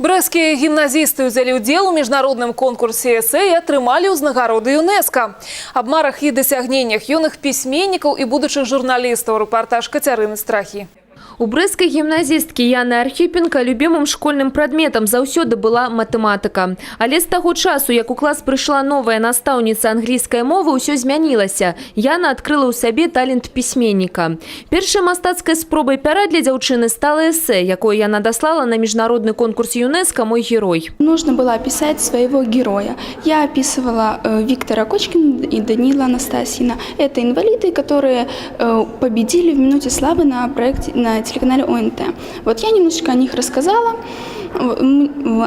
Брэскія гімназісты ўзялі ўдзел у міжнародным конкурсе эсэ і атрымалі ўзнагароды ЮНЕСКА. Аб марах і дасягненнях юных пісьменнікаў і будучых журналістаў рэпартаж Кацярыны Страхі. У брэскай гімназісткі Яны Архіпенка любімым школьным прадметам заўсёды была матэматыка. Але з таго часу, як у клас прыйшла новая настаўніца англійскай мовы, ўсё змянілася. Яна адкрыла ў сабе талент пісьменніка. Першай мастацкай спробай пяра для дзяўчыны стала эсэ, якое яна даслала на міжнародны конкурс ЮНЕСКА «Мой герой». Нужно было описать своего героя. Я описывала э, Виктора Кочкина и Данила Анастасина. Это инвалиды, которые э, победили в «Минуте славы» на, проекте, на телеканале ОНТ. Вот я немножечко о них рассказала.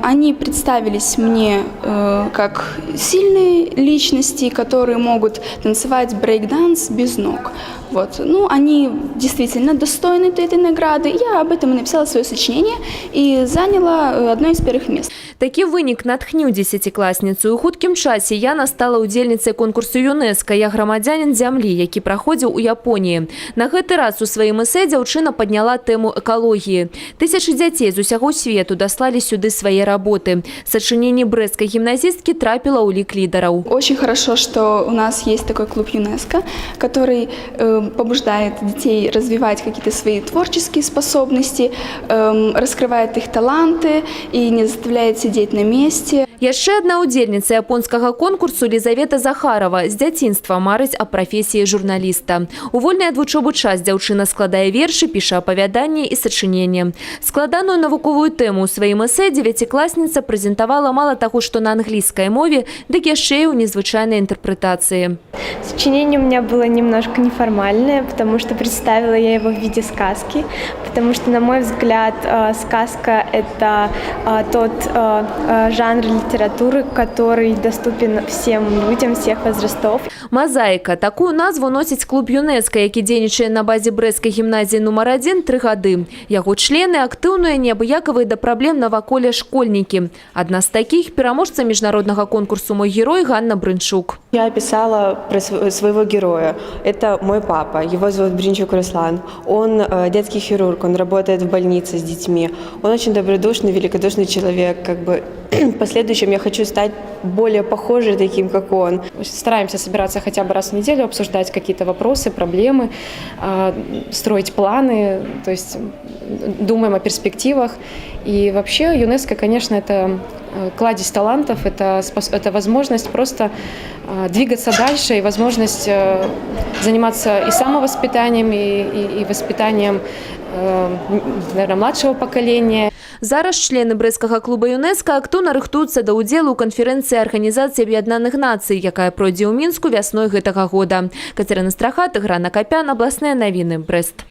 Они представились мне э, как сильные личности, которые могут танцевать брейк-данс без ног. Вот. Ну, они действительно достойны этой награды. Я об этом и написала свое сочинение и заняла э, одно из первых мест. Такі вынік натхніў дзесяцікласніцу. У хуткім часе Яна стала ўдзельніцай конкурсу ЮНЕСКА як грамадзянін зямлі, які праходзіў у Японіі. На гэты раз у сваім эсэ дзяўчына падняла тэму экалогіі. Тысячы дзяцей з усяго свету даслалі сюды свае работы. Сачыненне брэскай гімназісткі трапіла ў лік лідараў. Очень хорошо, что у нас есть такой клуб ЮНЕСКО, который э, побуждает детей развивать какие-то свои творческие способности, эм, раскрывает их таланты и не заставляет сидеть на месте. Яшчэ адна ўдзельніца японскага конкурсу Лізавета Захарова з дзяцінства марыць аб прафесіі журналіста. У вольны ад вучобы час дзяўчына складае вершы, піша апавяданні і сачыненне. Складаную навуковую тэму ў сваім эсэ дзевяцікласніца прэзентавала мала таго, што на англійскай мове, дык яшчэ і ў незвычайнай інтэрпрэтацыі. Сочинение у меня было немножко неформальное, потому что представила я его в виде сказки, потому что, на мой взгляд, э, сказка – это э, тот э, э, жанр литературы, который доступен всем людям всех возрастов. Мазаіка. Такую назву носіць клуб ЮНЕСКА, які дзейнічае на базе брэскай гімназіі нумар 1 тры гады. Яго члены актыўныя неабыякавыя да праблем наваколе школьнікі. Адна з такіх пераможца міжнароднага конкурсу «Мой герой» Ганна Брынчук. Я описала про св- своего героя. Это мой папа, его зовут Бринчук Руслан. Он э, детский хирург, он работает в больнице с детьми. Он очень добродушный, великодушный человек. Как бы в последующем я хочу стать более похожей таким, как он. Стараемся собираться хотя бы раз в неделю, обсуждать какие-то вопросы, проблемы, а, строить планы, то есть думаем о перспективах. И вообще ЮНЕСКО, конечно, это э, кладезь талантов, это, это возможность просто а, двигаться дальше и возможность э, заниматься и самовоспитанием, и, и, и воспитанием, наверное, младшего поколения. Зараз члены брэскага клуба ЮНЕСКА актыўна рыхтуюцца да ўдзелу ў канферэнцыі Арганізацыі Аб'яднаных Нацый, якая пройдзе ў Мінску вясной гэтага года. Кацярына Страхат, Грана Капян, абласныя навіны, Брэст.